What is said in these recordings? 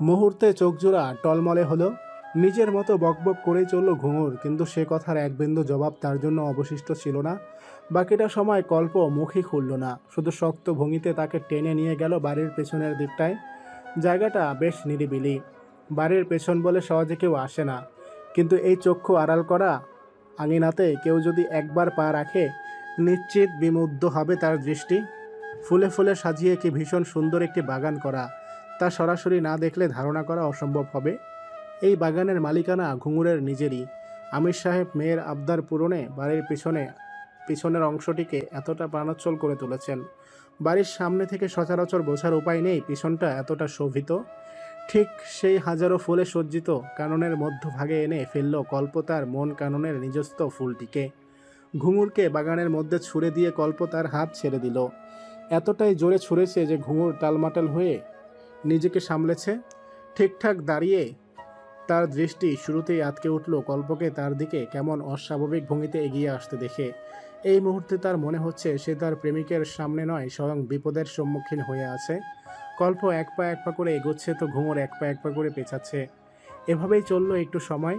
মুহূর্তে চোখজোড়া টলমলে হলো। নিজের মতো বকবক করেই চলল ঘুঙুর, কিন্তু সে কথার এক বিন্দু জবাব তার জন্য অবশিষ্ট ছিল না। বাকিটা সময় কল্প মুখই খুলল না, শুধু শক্ত ভঙ্গিতে তাকে টেনে নিয়ে গেল বাড়ির পেছনের দিকটায়। জায়গাটা বেশ নিরিবিলি, বাড়ির পেছন বলে সহজে কেউ আসে না, কিন্তু এই চক্ষু আড়াল করা আঙিনাতে কেউ যদি একবার পা রাখে, নিশ্চিত বিমুগ্ধ হবে তার দৃষ্টি। ফুলে ফুলে সাজিয়ে কি ভীষণ সুন্দর একটি বাগান করা তা সরাসরি না দেখলে ধারণা করা অসম্ভব হবে। এই বাগানের মালিকানা ঘুঙুরের নিজেরই। আমির সাহেব মেয়ের আবদার পূরণে বাড়ির পিছনে, পিছনের অংশটিকে এতটা প্রাণোচ্ছল করে তুলেছেন। বাড়ির সামনে থেকে সচরাচর বোঝার উপায় নেই পিছনটা এতটা শোভিত। ঠিক সেই হাজারো ফুলে সজ্জিত কাননের মধ্যভাগে এনে ফেলল কল্প তার মন কাননের নিজস্ব ফুলটিকে। ঘুঙুরকে বাগানের মধ্যে ছুঁড়ে দিয়ে কল্প তার হাত ছেড়ে দিল। এতটাই জোরে ছুঁড়েছে যে ঘুঙুর টালমাটাল হয়ে নিজেকে সামলেছে। ঠিকঠাক দাঁড়িয়ে তার দৃষ্টি শুরুতেই আটকে উঠল কল্পকে তার দিকে কেমন অস্বাভাবিক ভঙ্গিতে এগিয়ে আসতে দেখে। এই মুহূর্তে তার মনে হচ্ছে সে তার প্রেমিকের সামনে নয়, স্বয়ং বিপদের সম্মুখীন হয়ে আছে। কল্প এক পা এক পা করে এগোচ্ছে তো ঘুমোর এক পা এক পা করে পেছাচ্ছে। এভাবেই চলল একটু সময়।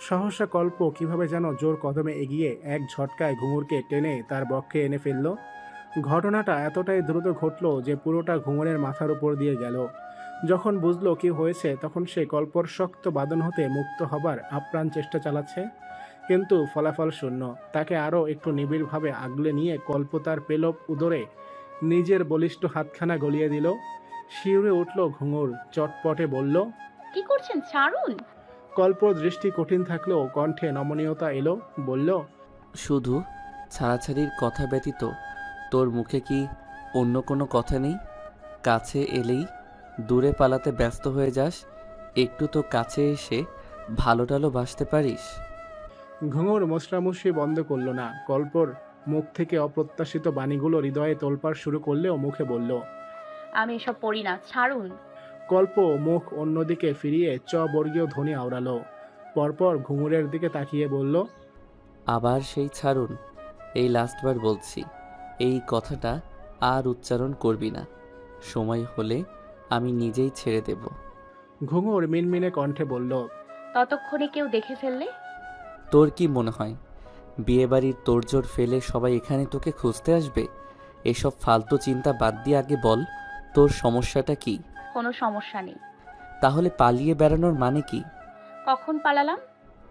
সহসা কল্প কীভাবে যেন জোর কদমে এগিয়ে এক ঝটকায় ঘুঙুরকে টেনে তার বক্ষে এনে ফেলল। ঘটনাটা এতটাই দ্রুত ঘটল যে পুরোটা ঘুঙুরের মাথার উপর দিয়ে গেল। যখন বুঝলো কি হয়েছে তখন সে কল্পর শক্ত বাদন হতে মুক্ত হবার আপ্রাণ চেষ্টা চালাচ্ছে। কিন্তু ফলাফল শূন্য। তাকে আরও একটু নিবিড়ভাবে আগলে নিয়ে কল্প তার পেলব উদরে নিজের বলিষ্ঠ হাতখানা গলিয়ে দিল। শিউরে উঠল ঘুঙুর চটপটে বলল কি করছেন ছাড়ুন? কল্প দৃষ্টি কঠিন থাকলেও কণ্ঠে নমনীয়তা এলো বলল শুধু ছাড়াছাড়ির কথা ব্যতীত তোর মুখে কি অন্য কোনো কথা নেই? কাছে এলেই দূরে পালাতে ব্যস্ত হয়ে যাস। একটু তো কাছে এসে ভালো টালো বাসতে পারিস। ঘুঙুর মশরামশি বন্ধ করল না। কল্পর মুখ থেকে অপ্রত্যাশিত বাণীগুলো হৃদয়ে তোলপাড় শুরু করলেও মুখে বলল আমি এসব পড়ি না ছাড়ুন। কল্প মুখ অন্যদিকে ফিরিয়ে চ বর্গীয় ধ্বনি আওড়ালো। পরপর ঘুঙুরের দিকে তাকিয়ে বলল আবার সেই ছাড়ুন এই লাস্টবার বলছি। এই কথাটা আর উচ্চারণ করবি না। সময় হলে আমি নিজেই ছেড়ে দেব। ঘুঙুর মিনমিনে কণ্ঠে বলল ততক্ষণে কেউ দেখে ফেললে? তোর কি মনে হয়? বিয়েবাড়ির তোড়জোড় ফেলে সবাই এখানে তোকে খুঁজতে আসবে? এসব ফালতু চিন্তা বাদ দিয়ে আগে বল তোর সমস্যাটা কি? কোনো সমস্যা নেই। তাহলে পালিয়ে বেড়ানোর মানে কি? কখন পালালাম?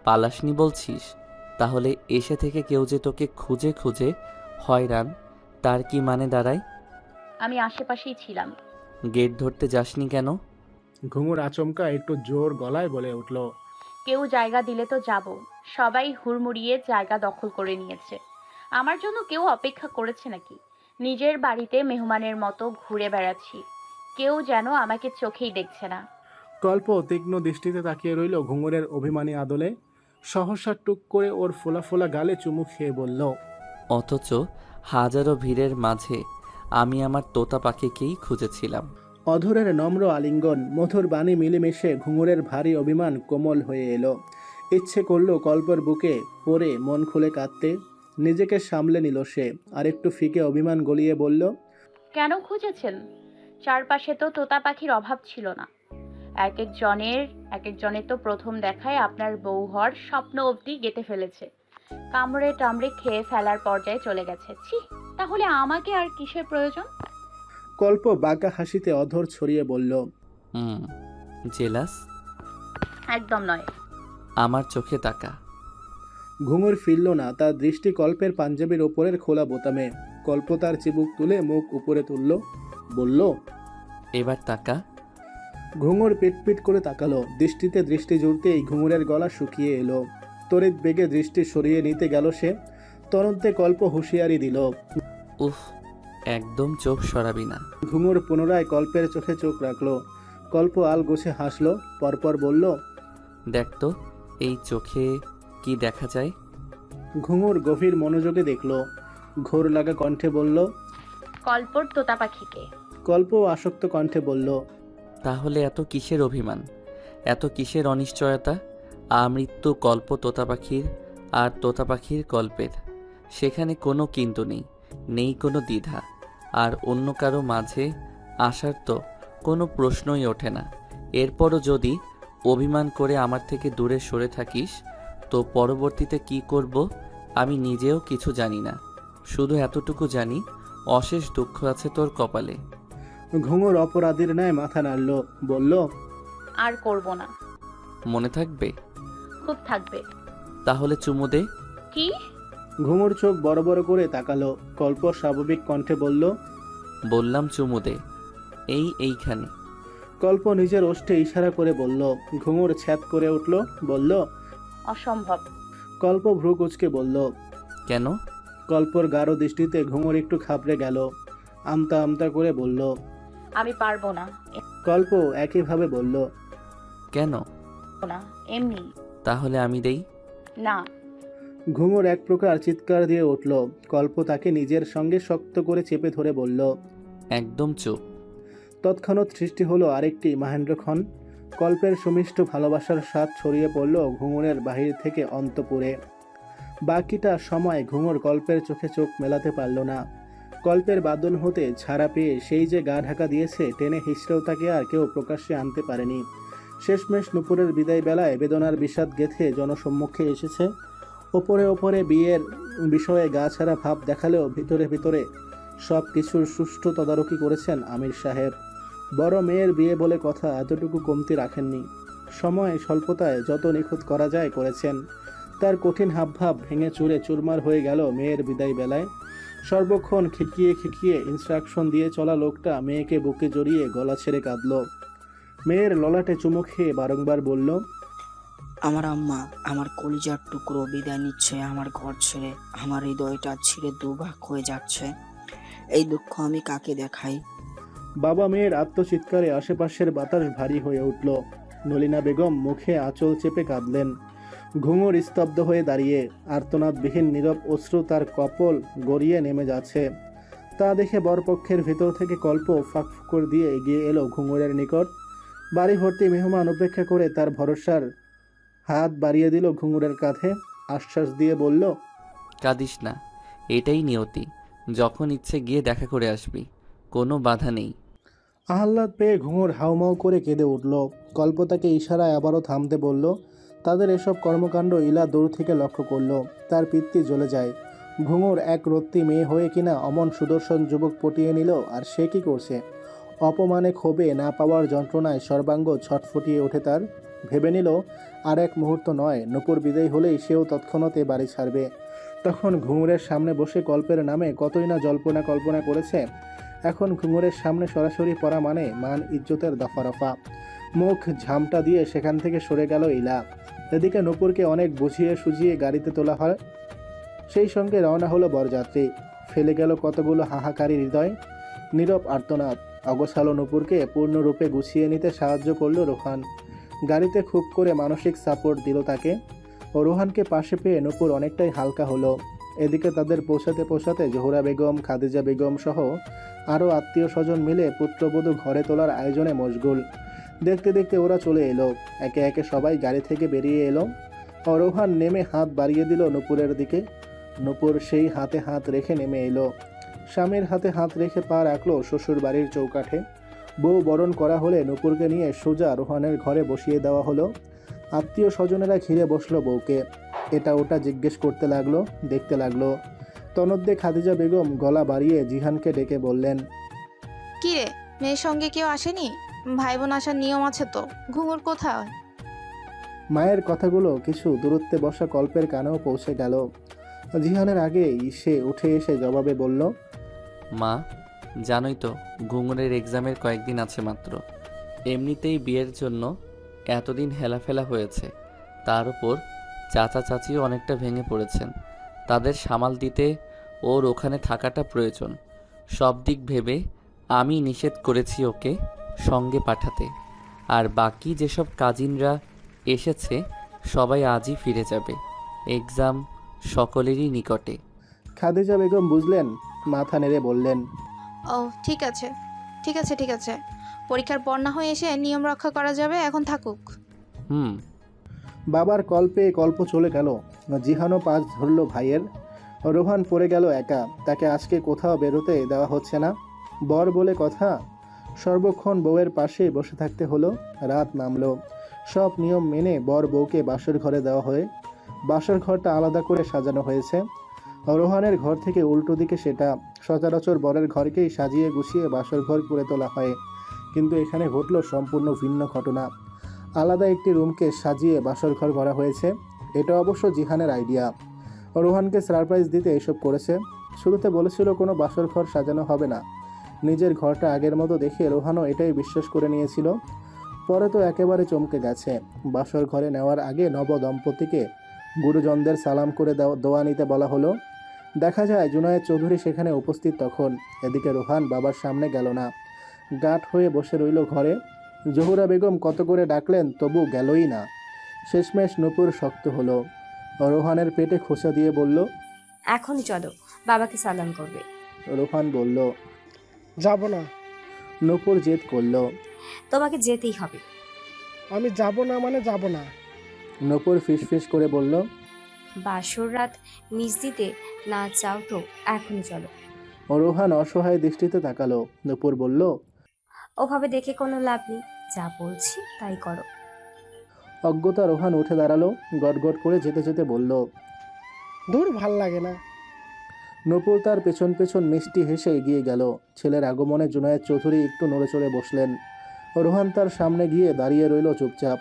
পালাসনি বলছিস? তাহলে এসে থেকে কেউ যে তোকে খুঁজে খুঁজে হয়রান তার কি মানে দাঁড়ায় আমি আশেপাশেই ছিলাম। গেট ধরতে যাসনি কেন? ঘুঙুর আচমকা একটু জোর গলায় বলে উঠল কেউ জায়গা দিলে তো যাব। সবাই হুড়মুড়িয়ে জায়গা দখল করে নিয়েছে। আমার জন্য কেউ অপেক্ষা করেছে নাকি? নিজের বাড়িতে মেহমানের মতো ঘুরে বেড়াচ্ছি। কেউ যেন আমাকে চোখেই দেখছে না। কল্প তীক্ষ্ণ দৃষ্টিতে তাকিয়ে রইল ঘুঙুরের অভিমানী আদলে। সহসা টুক করে ওর ফোলা ফোলা গালে চুমু খেয়ে বলল অথচ হাজারো ভিড়ের মাঝে আমি আমার তোতা পাখিকেই খুঁজেছিলাম। অধরের নম্র আলিঙ্গন মধুর বাণী মিলেমিশে ঘুঙুরের ভারী অভিমান কোমল হয়ে এলো। ইচ্ছে করল কল্পর বুকে পরে মন খুলে কাঁদতে। নিজেকে সামলে নিল সে আর একটু ফিকে অভিমান গলিয়ে বলল কেন খুঁজেছেন? চারপাশে তো তোতা পাখির অভাব ছিল না। এক এক জনের এক এক জনের তো প্রথম দেখায় আপনার বউ হওয়ার স্বপ্ন অবধি গেঁথে ফেলেছে। কামড়ে টামড়ে খেয়ে ফেলার পর্যায়ে চলে গেছে। ছি তাহলে আমাকে আর কিসের প্রয়োজন? কল্প বাঁকা হাসিতে অধর ছড়িয়ে বলল হুম জেলাস? একদম নয়। আমার চোখে তাকা। ঘুঙুর ফিরল না তার দৃষ্টি কল্পের পাঞ্জাবির ওপরের খোলা বোতামে। কল্প তার চিবুক তুলে মুখ উপরে তুলল বলল এবার তাকা। ঘুঙুর পিটপিট করে তাকালো দৃষ্টিতে দৃষ্টি জুড়তেই ঘুঙুরের গলা শুকিয়ে এলো। তড়িৎ বেগে দৃষ্টি সরিয়ে নিতে গেল সে। তরন্তে কল্প হুঁশিয়ারি দিল। উফ একদম চোখ সরাবি না। ঘুঙুর পুনরায় কল্পের চোখে চোখ রাখল। কল্প আল গোছে হাসলো পরপর বলল দেখ তো এই চোখে কি দেখা যায়? ঘুঙুর গভীর মনোযোগে দেখল। ঘোর লাগা কণ্ঠে বলল কল্পর তোতা পাখিকে। কল্প আসক্ত কণ্ঠে বলল তাহলে এত কিসের অভিমান? এত কিসের অনিশ্চয়তা? আমৃত্যু কল্প তোতা পাখির আর তোতা পাখির কল্পের। সেখানে কোনো কিন্তু নেই নেই কোনো দ্বিধা। আর অন্য কারও মাঝে আসার তো কোনো প্রশ্নই ওঠে না। এরপরও যদি অভিমান করে আমার থেকে দূরে সরে থাকিস তো পরবর্তীতে কি করব আমি নিজেও কিছু জানি না। শুধু এতটুকু জানি অশেষ দুঃখ আছে তোর কপালে। ঘুঙুর অপরাধীর ন্যায় মাথা নাড়ল বলল আর করব না। মনে থাকবে? খুব থাকবে। তাহলে চুমু দে। কি? ঘুঙুর চোখ বড় বড় করে তাকালো। কল্প স্বাভাবিক কণ্ঠে বলল বললাম চুমু দে। এই এইখানে। কল্প নিজের ওষ্ঠে ইশারা করে বলল ঘুঙুর ছ্যাদ করে উঠল বলল অসম্ভব। কল্প ভ্রু কুচকে বলল কেন? কল্পর গাঢ় দৃষ্টিতে ঘুঙুর একটু খাবড়ে গেল। আমতা আমতা করে বলল আমি পারব না। কল্প একইভাবে বলল কেন? না এমনি। তাহলে আমি দেই? না। ঘুঙুর এক প্রকার চিৎকার দিয়ে উঠল। কল্প তাকে নিজের সঙ্গে শক্ত করে চেপে ধরে বলল একদম চুপ। তৎক্ষণাৎ সৃষ্টি হলো আরেকটি মাহেন্দ্রক্ষণ। কল্পের সুমিষ্ট ভালোবাসার স্বাদ ছড়িয়ে পড়ল ঘুঙুরের বাহির থেকে অন্তপুরে। বাকিটা সময় ঘুঙুর কল্পের চোখে চোখ মেলাতে পারল না। কল্পের বাদন হতে ছাড়া পেয়ে সেই যে গা ঢাকা দিয়েছে টেনে হিসড়েও তাকে আর কেউ প্রকাশ্যে আনতে পারেনি। শেষমেশ নুপুরের বিদায় বেলায় বেদনার বিষাদ গেথে জনসম্মুখে এসেছে। ওপরে ওপরে বিয়ের বিষয়ে গা ছাড়া ভাব দেখালেও ভিতরে ভিতরে সব কিছুর সুষ্ঠু তদারকি করেছেন আমির সাহেব। বড় মেয়ের বিয়ে বলে কথা এতটুকু কমতি রাখেননি। সময় স্বল্পতায় যত নিখুঁত করা যায় করেছেন। তার কঠিন হাবভাব ভেঙে চুরে চুরমার হয়ে গেল মেয়ের বিদায় বেলায়। সর্বক্ষণ খিকিয়ে খিকিয়ে ইনস্ট্রাকশন দিয়ে চলা লোকটা মেয়েকে বুকে জড়িয়ে গলা ছেড়ে কাঁদল। মেয়ের ললাটে চুমু খেয়ে বারংবার বলল আমার আম্মা আমার কলিজার টুকরো বিদায় নিচ্ছে আমার ঘর ছেড়ে আমার হৃদয়টা ছিঁড়ে দুভাগ হয়ে যাচ্ছে। এই দুঃখ আমি কাকে দেখাই? বাবা মেয়ের আত্মচিৎকারে আশেপাশের বাতাস ভারী হয়ে উঠল। নলিনা বেগম মুখে আঁচল চেপে কাঁদলেন। ঘুঙুর স্তব্ধ হয়ে দাঁড়িয়ে আর্তনাদবিহীন নীরব অশ্রু তার কপল গড়িয়ে নেমে যাচ্ছে। তা দেখে বরপক্ষের ভেতর থেকে কল্প ফাঁকফুকর দিয়ে এগিয়ে এলো ঘুঙুরের নিকট। বাড়ি ভর্তি মেহমান উপেক্ষা করে তার ভরসার হাত বাড়িয়ে দিল ঘুঙুরের কাঁধে আশ্বাস দিয়ে বলল কাঁদিস না এটাই নিয়তি। যখন ইচ্ছে গিয়ে দেখা করে আসবি কোনো বাধা নেই। আহ্লাদ পেয়ে ঘুঙুর হাউমাউ করে কেঁদে উঠল। কল্প তাকে ইশারায় আবারও থামতে বলল তাদের এসব কর্মকাণ্ড ইলা দূর থেকে লক্ষ্য করল তার পিত্তি জ্বলে যায়। ঘুঙুর এক রত্তি মেয়ে হয়ে কিনা অমন সুদর্শন যুবক পটিয়ে নিল আর সে কি করছে? অপমানে ক্ষোভে না পাওয়ার যন্ত্রণায় সর্বাঙ্গ ছটফটিয়ে ওঠে তার। ভেবে নিল, আর এক মুহূর্ত নয়, নূপুর বিদায় হলেই সেও তৎক্ষণাতে বাড়ি ছাড়বে। তখন ঘুঙুরের সামনে বসে কল্পের নামে কতই না জল্পনা কল্পনা করেছে। এখন ঘুঙুরের সামনে সরাসরি পড়া মানে মান ইজ্জতের দফা রফা মুখ ঝামটা দিয়ে সেখান থেকে সরে গেল ইলা। এদিকে নূপুরকে অনেক বুঝিয়ে সুঝিয়ে গাড়িতে তোলা হয়। সেই সঙ্গে রওনা হলো বরযাত্রী। ফেলে গেল কতগুলো হাহাকারী হৃদয়। নীরব আর্তনাদ। অগোছালো নূপুরকে পূর্ণরূপে গুছিয়ে নিতে সাহায্য করল রোহান। গাড়িতে খুব করে মানসিক সাপোর্ট দিল তাকে। ও রোহানকে পাশে পেয়ে নূপুর অনেকটাই হালকা হলো। এদিকে তাদের পৌঁছাতে পৌঁছাতে জোহরা বেগম, খাদিজা বেগম সহ আরও আত্মীয় স্বজন মিলে পুত্রবধূ ঘরে তোলার আয়োজনে মশগুল। দেখতে দেখতে ওরা চলে এলো। একে একে সবাই গাড়ি থেকে বেরিয়ে এলো। অরোহান নেমে হাত বাড়িয়ে দিল নূপুরের দিকে। নূপুর সেই হাতে হাত রেখে নেমে এলো। স্বামীর হাতে হাত রেখে পা রাখল শ্বশুর বাড়ির চৌকাঠে। বউ বরণ করা হলে নূপুরকে নিয়ে সোজা রোহানের ঘরে বসিয়ে দেওয়া হলো। আত্মীয় স্বজনেরা ঘিরে বসল বউকে। এটা ওটা জিজ্ঞেস করতে লাগল দেখতে লাগল। তনদ্দে খাদিজা বেগম গলা বাড়িয়ে জিহানকে ডেকে বললেন কি রে মেয়ের সঙ্গে কেউ আসেনি? ভাই বোন আসার নিয়ম আছে তো ঘুঙুর কোথায়? মায়ের কথাগুলো কিছু দূরত্বে বসা কল্পের কানেও পৌঁছে গেল। জিহানের আগেই সে উঠে এসে জবাবে বলল মা, জানোই তো, ঘুঙুরের এক্সামের কয়েকদিন আছে মাত্র। এমনিতেই বিয়ের জন্য এতদিন হেলাফেলা হয়েছে। তার উপর চাচা চাচিও অনেকটা ভেঙে পড়েছেন। তাদের সামাল দিতে ওর ওখানে থাকাটা প্রয়োজন। সব দিক ভেবে আমি নিষেধ করেছি ওকে সঙ্গে পাঠাতে। আর বাকি যেসব কাজিনরা এসেছে, সবাই আজই ফিরে যাবে। এক্সাম সকলেরই নিকটে। খাদিজা বেগম, বুঝলেন? মাথা নেড়ে বললেন ও ঠিক আছে ঠিক আছে ঠিক আছে। পরীক্ষার পর না হয়ে এসে নিয়ম রক্ষা করা যাবে এখন থাকুক। হুম। বাবার কল্পে কল্প চলে গেল। জিহানও পাঁচ ধরল ভাইয়ের। রোহান পড়ে গেল একা। তাকে আজকে কোথাও বেরোতে দেওয়া হচ্ছে না। বর বলে কথা সর্বক্ষণ বউয়ের পাশে বসে থাকতে হলো। রাত নামলো। সব নিয়ম মেনে বর বউকে বাসর ঘরে দেওয়া হয়ে বাসর ঘরটা আলাদা করে সাজানো হয়েছে। রোহানের ঘর থেকে উল্টো দিকে সেটা সচরাচর বরের ঘরকেই সাজিয়ে গুছিয়ে বাসর ঘর করে তোলা হয়। কিন্তু এখানে ঘটল সম্পূর্ণ ভিন্ন ঘটনা। আলাদা একটি রুমকে সাজিয়ে বাসর ঘর করা হয়েছে। এটা অবশ্য জিহানের আইডিয়া। রোহানকে সারপ্রাইজ দিতে এসব করেছে। শুরুতে বলেছিল কোনো বাসর ঘর সাজানো হবে না। নিজের ঘরটা আগের মতো দেখে রোহানও এটাই বিশ্বাস করে নিয়েছিল। পরে তো একেবারে চমকে গেছে। বাসর ঘরে নেওয়ার আগে নব দম্পতিকে গুরুজনদের সালাম করে দেওয়া দোয়া নিতে বলা হলো। দেখা যায় জুনায়েদ চৌধুরী সেখানে উপস্থিত তখন। এদিকে রোহান বাবার সামনে গেল না। গাঁট হয়ে বসে রইল ঘরে। জহুরা বেগম কত করে ডাকলেন তবু গেলই না। শেষমেশ নূপুর শক্ত হলো। রোহানের পেটে খোসা দিয়ে বলল এখন চলো বাবাকে সালাম করবে। রোহান বলল যাব না। নূপুর জেদ করল তোমাকে যেতেই হবে। আমি যাব না মানে যাব না। নূপুর ফিসফিস করে বলল বাসর রাত মিস দিতে না চাও তো এখনই চলো। রোহান অসহায় দৃষ্টিতে তাকালো। নূপুর বলল ওভাবে দেখে কোনো লাভ নেই যা বলছি তাই করো। অজ্ঞতা রোহান উঠে দাঁড়াল গটগট করে যেতে যেতে বলল দূর ভালো লাগে না। নূপুর তার পেছন পেছন মিষ্টি হেসে এগিয়ে গেল। ছেলের আগমনে জুনায়েদ চৌধুরী একটু নড়ে চড়ে বসলেন। রোহান তার সামনে গিয়ে দাঁড়িয়ে রইল চুপচাপ।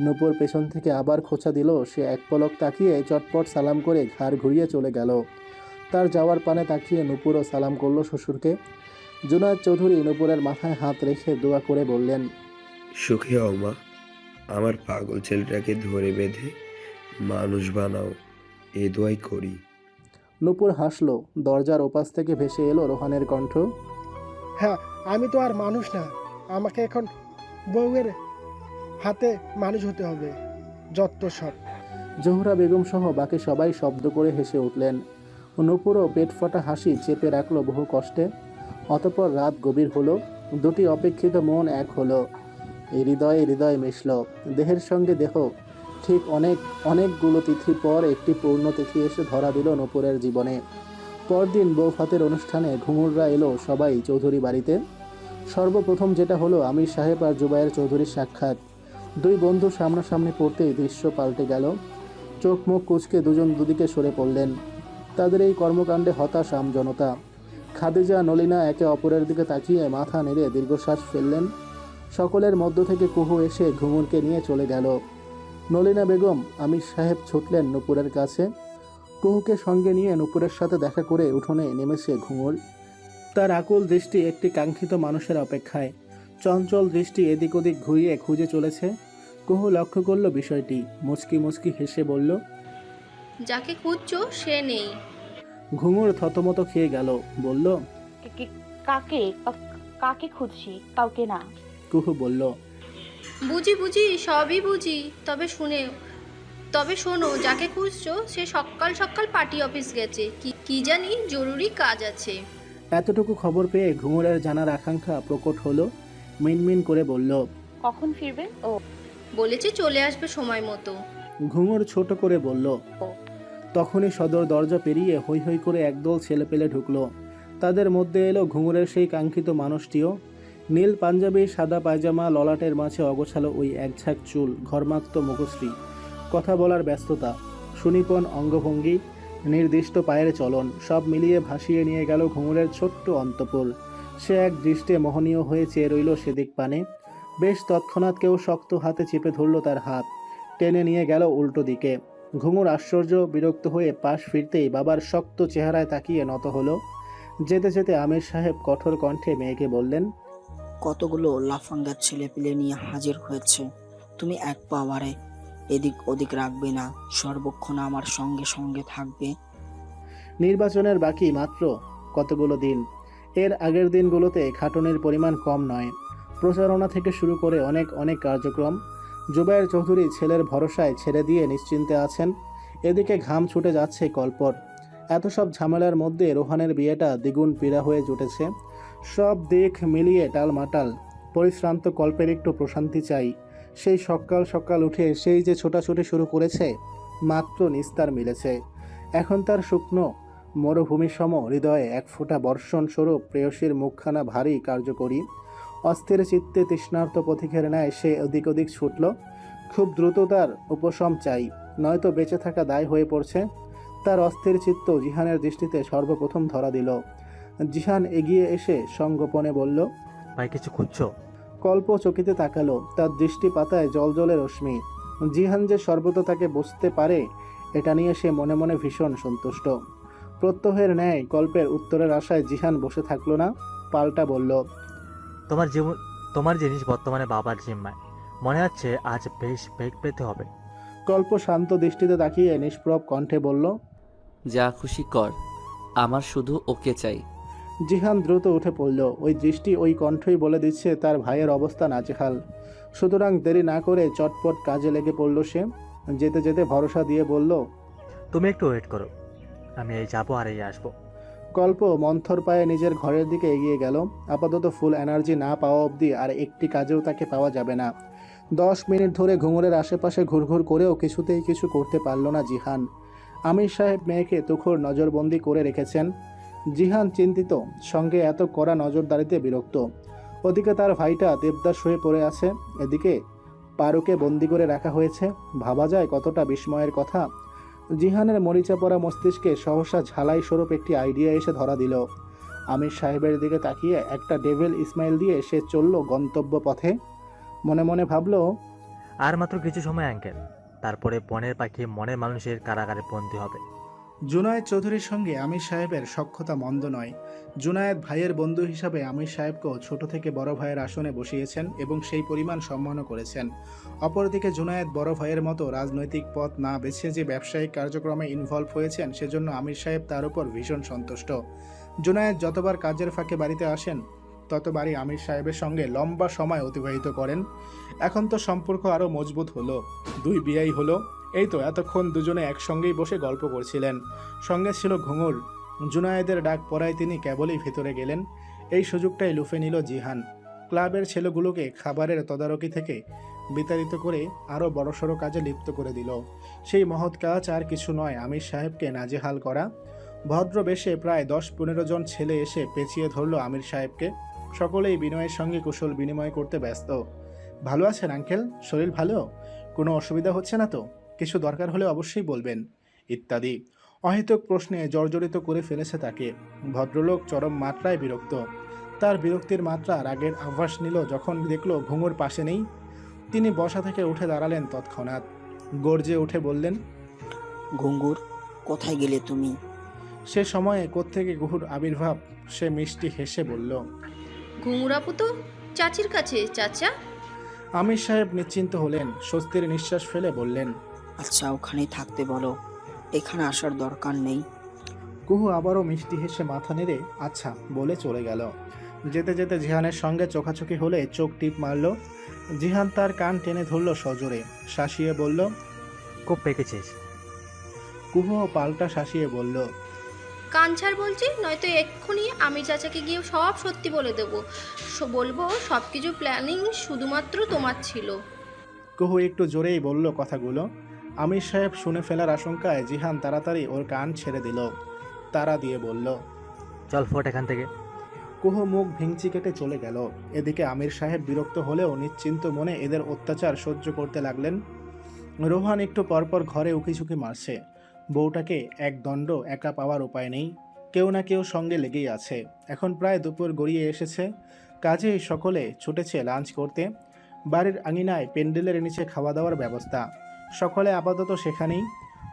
নূপুর পেছন থেকে আবার খোঁচা দিল সে এক পলক তাকিয়ে চটপট সালাম করে ঘাড় ঘুরিয়ে চলে গেল। তার যাওয়ার পানে তাকিয়ে নূপুরও সালাম করল শ্বশুরকে। জুনায়েদ চৌধুরী নূপুরের মাথায় হাত রেখে দোয়া করে বললেন সুখী হও মা আমার পাগল ছেলেটাকে ধরে বেঁধে মানুষ বানাও এ দোয়াই করি। নূপুর হাসলো দরজার ওপাশ থেকে ভেসে এলো রোহানের কণ্ঠ হ্যাঁ আমি তো আর মানুষ না আমাকে এখন বউয়ের হাতে মানুষ হতে হবে যত সব। জোহরা বেগম সহ বাকি সবাই শব্দ করে হেসে উঠলেন। নূপুরও পেট ফাটা হাসি চেপে রাখল বহু কষ্টে। অতপর রাত গভীর হলো, দুটি অপেক্ষিত মন এক হলো। হৃদয়ে হৃদয় মিশল, দেহের সঙ্গে দেহ। ঠিক অনেক, অনেকগুলো তিথি পর একটি পূর্ণ তিথি এসে ধরা দিল নূপুরের জীবনে। পরদিন বৌফাতের অনুষ্ঠানে ঘুঙুররা এলো সবাই চৌধুরী বাড়িতে। সর্বপ্রথম যেটা হলো আমির সাহেব আর জুবাইর চৌধুরীর সাক্ষাৎ। দুই বন্ধু সামনাসামনি পড়তেই দৃশ্য পাল্টে গেল। চোখ মুখ কুচকে দুজন দুদিকে সরে পড়লেন। তাদের এই কর্মকাণ্ডে হতাশ আম জনতা। খাদিজা, নলিনা একে অপরের দিকে তাকিয়ে মাথা নেড়ে দীর্ঘশ্বাস ফেললেন। সকলের মধ্য থেকে কুহু এসে ঘুঙুরকে নিয়ে চলে গেল। নলিনা বেগম, আমির সাহেব ছুটলেন নুপুরের কাছে। কুহুকে সঙ্গে নিয়ে নুপুরের সাথে দেখা করে উঠোনে নেমেছে ঘুঙুর। তার আকুল দৃষ্টি একটি কাঙ্ক্ষিত মানুষের অপেক্ষায়। চঞ্চল দৃষ্টি এদিক ওদিক ঘুরিয়ে খুঁজে চলেছে। কুহু লক্ষ্য করল বিষয়টি। মুচকি মুচকি হেসে বলল যাকে খুঁজছো সে নেই। ঘুঙুর থতমত খেয়ে গেল। বলল কে- কে- কাকে কা- কাকে খুঁজছি কাউকে না? কুহু বলল বুঝি বুঝি সবই বুঝি। তবে শুনে তবে শোনো যাকে খুঁজছো সে সকাল সকাল পার্টি অফিস গেছে। কি কি জানি জরুরি কাজ আছে। এতটুকু খবর পেয়ে ঘুঙুরের জানার আকাঙ্ক্ষা প্রকট হলো। মিনমিন করে বলল কখন ফিরবেন ও বলেছে চলে আসবে সময় মতো। ঘুঙুর ছোট করে বলল তখনই সদর দরজা পেরিয়ে হৈ হৈ করে একদল ছেলেপেলে ঢুকলো। তাদের মধ্যে এলো ঘুঙুরের সেই কাঙ্ক্ষিত মানুষটিও। নীল পাঞ্জাবি সাদা পায়জামা ললাটের মাঝে অগোছালো ওই একঝাক চুল ঘর্মাক্ত মুখশ্রী। কথা বলার ব্যস্ততা সুনিপন অঙ্গভঙ্গি নির্দিষ্ট পায়ের চলন সব মিলিয়ে ভাসিয়ে নিয়ে গেল ঘুঙুরের ছোট্ট অন্তপুর। সে এক দৃষ্টে মোহনীয় হয়ে চেয়ে রইল সেদিক পানে। বেশ তৎক্ষণাৎ কেউ শক্ত হাতে চেপে ধরল তার হাত। টেনে নিয়ে গেল উল্টো দিকে। ঘুঙুর আশ্চর্য বিরক্ত হয়ে পাশ ফিরতেই বাবার শক্ত চেহারায় তাকিয়ে নত হলো। যেতে যেতে আমির সাহেব কঠোর কণ্ঠে মেয়েকে বললেন কতগুলো লাফাঙ্গার ছেলে পেলে নিয়ে হাজির হয়েছে। তুমি এক পাওয়ারে এদিক ওদিক রাখবে না সর্বক্ষণ আমার সঙ্গে সঙ্গে থাকবে। নির্বাচনের বাকি মাত্র কতগুলো দিন? এর আগের দিনগুলোতে খাটনের পরিমাণ কম নয়। প্রচারণা থেকে শুরু করে অনেক অনেক কার্যক্রম। জুবাইর চৌধুরী ছেলের ভরসায় ছেড়ে দিয়ে নিশ্চিন্তে আছেন। এদিকে ঘাম ছুটে যাচ্ছে কল্পর। এত সব ঝামেলার মধ্যে রোহানের বিয়েটা দ্বিগুণ পীড়া হয়ে জুটেছে। সব দিক মিলিয়ে টালমাটাল। পরিশ্রান্ত কল্পের একটু প্রশান্তি চাই। সেই সকাল সকাল উঠে সেই যে ছোটাছুটি শুরু করেছে, মাত্র নিস্তার মিলেছে। এখন তার শুকনো মরুভূমি সম হৃদয়ে এক ফোঁটা বর্ষণ স্বরূপ প্রেয়সীর মুখখানা ভারী কার্যকরী। অস্থির চিত্তে তৃষ্ণার্ত পথিকের ন্যায় সে ওদিক ওদিক ছুটল। খুব দ্রুত তার উপশম চাই নয়তো বেঁচে থাকা দায় হয়ে পড়ছে। তার অস্থির চিত্ত জিহানের দৃষ্টিতে সর্বপ্রথম ধরা দিল। জিহান এগিয়ে এসে সঙ্গোপনে বলল ভাই কিছু খুঁজছো? কল্প চকিতে তাকালো তার দৃষ্টি পাতায় জলজলে রশ্মি। জিহান যে সর্বদা তাকে বুঝতে পারে এটা নিয়ে সে মনে মনে ভীষণ সন্তুষ্ট। প্রত্যহের ন্যায় গল্পের উত্তরের আশায় জিহান বসে থাকল না পাল্টা বলল তোমার জীবন তোমার জিনিস বর্তমানে বাবার জিম্মায়। মনে হচ্ছে আজ বেশ বেগ পেতে হবে। কল্প শান্ত দৃষ্টিতে তাকিয়ে নিষ্প্রভ কণ্ঠে বলল যা খুশি কর আমার শুধু ওকে চাই। জিহান দ্রুত উঠে পড়ল ওই দৃষ্টি ওই কণ্ঠই বলে দিচ্ছে তার ভাইয়ের অবস্থা নাজেহাল। সুতরাং দেরি না করে চটপট কাজে লেগে পড়ল সে যেতে যেতে ভরসা দিয়ে বলল তুমি একটু ওয়েট করো। আমি এই যাব আর এই আসব। কল্প মন্থর পায়ে নিজের ঘরের দিকে এগিয়ে গেল। আপাতত ফুল এনার্জি না পাওয়া অবধি আর একটি কাজেও তাকে পাওয়া যাবে না। দশ মিনিট ধরে ঘুঙুরের আশেপাশে ঘুরঘুর করেও কিছুতেই কিছু করতে পারল না জিহান। আমির সাহেব মেয়েকে তুখোর নজরবন্দি করে রেখেছেন। জিহান চিন্তিত, সঙ্গে এত কড়া নজরদারিতে বিরক্ত। ওদিকে তার ভাইটা দেবদাস হয়ে পড়ে আছে। এদিকে পারুকে বন্দি করে রাখা হয়েছে। ভাবা যায় কতটা বিস্ময়ের কথা। জিহানের মরিচা পড়া মস্তিষ্কে সহসা ঝালাই স্বরূপ একটি আইডিয়া এসে ধরা দিল। আমির সাহেবের দিকে তাকিয়ে একটা ডেভেল ইসমাইল দিয়ে সে চলল গন্তব্য পথে। মনে মনে ভাবল, আর মাত্র কিছু সময় অ্যাঙ্কেল তারপরে বনের পাখি মনের মানুষের কারাগারে বন্দী হবে। জুনায়েদ চৌধুরীর সঙ্গে আমির সাহেবের সক্ষতা মন্দ নয়। জুনায়েদ ভাইয়ের বন্ধু হিসাবে আমির সাহেবকেও ছোট থেকে বড় ভাইয়ের আসনে বসিয়েছেন এবং সেই পরিমাণ সম্মানও করেছেন। অপরদিকে জুনায়েদ বড় ভাইয়ের মতো রাজনৈতিক পথ না বেছে যে ব্যবসায়িক কার্যক্রমে ইনভলভ হয়েছেন, সেজন্য আমির সাহেব তার উপর ভীষণ সন্তুষ্ট। জুনায়েদ যতবার কাজের ফাঁকে বাড়িতে আসেন, ততবারই আমির সাহেবের সঙ্গে লম্বা সময় অতিবাহিত করেন। এখন তো সম্পর্ক আরও মজবুত হলো। দুই বিয়াই হলো। এই তো এতক্ষণ দুজনে একসঙ্গেই বসে গল্প করছিলেন। সঙ্গে ছিল ঘুঙুর। জুনায়েদের ডাক পড়ায় তিনি কেবলই ভেতরে গেলেন। এই সুযোগটাই লুফে নিল জিহান। ক্লাবের ছেলেগুলোকে খাবারের তদারকি থেকে বিতাড়িত করে আরও বড়সড় কাজে লিপ্ত করে দিল। সেই মহৎ কাজ আর কিছু নয়, আমির সাহেবকে নাজেহাল করা। ভদ্র বেশে প্রায় দশ পনেরো জন ছেলে এসে পেঁচিয়ে ধরল আমির সাহেবকে। সকলেই বিনয়ের সঙ্গে কুশল বিনিময় করতে ব্যস্ত। ভালো আছেন, আঙ্কেল? শরীর ভালো? কোনো অসুবিধা হচ্ছে না তো? কিছু দরকার হলে অবশ্যই বলবেন ইত্যাদি। অহেতুক প্রশ্নে জর্জরিত করে ফেলেছে তাকে। ভদ্রলোক চরম মাত্রায় বিরক্ত। তার বিরক্তির মাত্রা রাগের আভাস নিল যখন দেখল ঘুঙুর পাশে নেই। তিনি বসা থেকে উঠে দাঁড়ালেন তৎক্ষণাৎ। গর্জে উঠে বললেন ঘুঙ্গুর কোথায় গেলে তুমি? সে সময়ে কোত্থেকে গুহুর আবির্ভাব সে মিষ্টি হেসে বলল ঘুঙুরাপু তো চাচির কাছে চাচা? আমির সাহেব নিশ্চিন্ত হলেন স্বস্তির নিঃশ্বাস ফেলে বললেন আচ্ছা ওখানেই থাকতে বলো। এখানে আসার দরকার নেই। কুহু আবারও মিষ্টি হেসে মাথা নেড়ে আচ্ছা বলে চলে গেল। যেতে যেতে জিহানের সঙ্গে চোখাচোখি হলে চোখ টিপ মারল। জিহান তার কান টেনে ধরল সজোরে শাসিয়ে বলল খুব পেকেছিস। কুহুও পাল্টা শাসিয়ে বলল কাঞ্ছার বলছি নয়তো এক্ষুনি আমি চাচাকে গিয়ে সব সত্যি বলে দেবো। স- বলব সব কিছু প্ল্যানিং শুধুমাত্র তোমার ছিল। কুহু একটু জোরেই বলল কথাগুলো। আমির সাহেব শুনে ফেলার আশঙ্কায় জিহান তাড়াতাড়ি ওর কান ছেড়ে দিল। তারা দিয়ে বলল চল ফোট এখান থেকে। কুহু মুখ ভিংচি কেটে চলে গেল। এদিকে আমির সাহেব বিরক্ত হলেও নিশ্চিন্ত মনে এদের অত্যাচার সহ্য করতে লাগলেন। রোহান একটু পরপর ঘরে উকিঝুঁকি মারছে। বউটাকে এক দণ্ড একা পাওয়ার উপায় নেই। কেউ না কেউ সঙ্গে লেগেই আছে। এখন প্রায় দুপুর গড়িয়ে এসেছে। কাজেই সকলে ছুটেছে লাঞ্চ করতে। বাড়ির আঙিনায় পেন্ডেলের নিচে খাওয়া দাওয়ার ব্যবস্থা। সকলে আপাতত সেখানেই।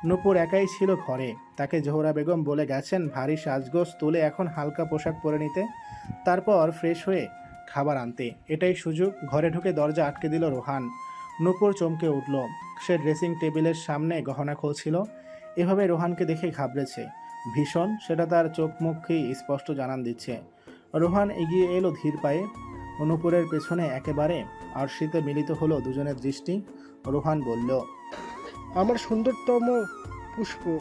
নূপুর একাই ছিল ঘরে। তাকে জোহরা বেগম বলে গেছেন, ভারী সাজগোজ তুলে এখন হালকা পোশাক পরে নিতে। তারপর ফ্রেশ হয়ে খাবার আনতে। এটাই সুযোগ। ঘরে ঢুকে দরজা আটকে দিল রোহান। নূপুর চমকে উঠল। সে ড্রেসিং টেবিলের সামনে গহনা খুলছিল। এভাবে রোহানকে দেখে ঘাবড়েছে। ভীষণ, সেটা তার চোখ মুখেই স্পষ্ট জানান দিচ্ছে। রোহান এগিয়ে এলো ধীর পায়ে। নূপুরের পেছনে একেবারে আরশিতে মিলিত হলো দুজনের দৃষ্টি। রোহান বলল আমার সুন্দরতম পুষ্প।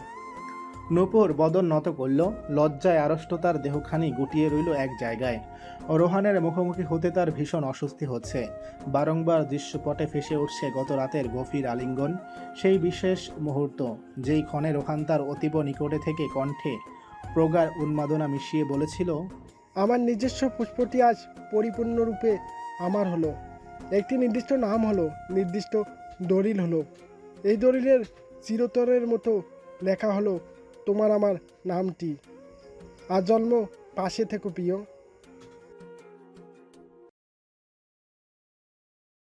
নূপুর বদন নত করল লজ্জায় আড়ষ্টতার দেহখানি গুটিয়ে রইল এক জায়গায়। রোহানের মুখোমুখি হতে তার ভীষণ অস্বস্তি হচ্ছে। বারংবার দৃশ্যপটে ফেসে উঠছে গত রাতের গভীর আলিঙ্গন। সেই বিশেষ মুহূর্ত যেই ক্ষণে রোহান তার অতীব নিকটে থেকে কণ্ঠে প্রগাঢ় উন্মাদনা মিশিয়ে বলেছিল আমার নিজস্ব পুষ্পটি আজ পরিপূর্ণরূপে আমার হলো। একটি নির্দিষ্ট নাম হলো নির্দিষ্ট দলিল হলো। এই দলিলের চিরতরের মতো লেখা হলো তোমার আমার নামটি। আজন্ম পাশে থেকো প্রিয়।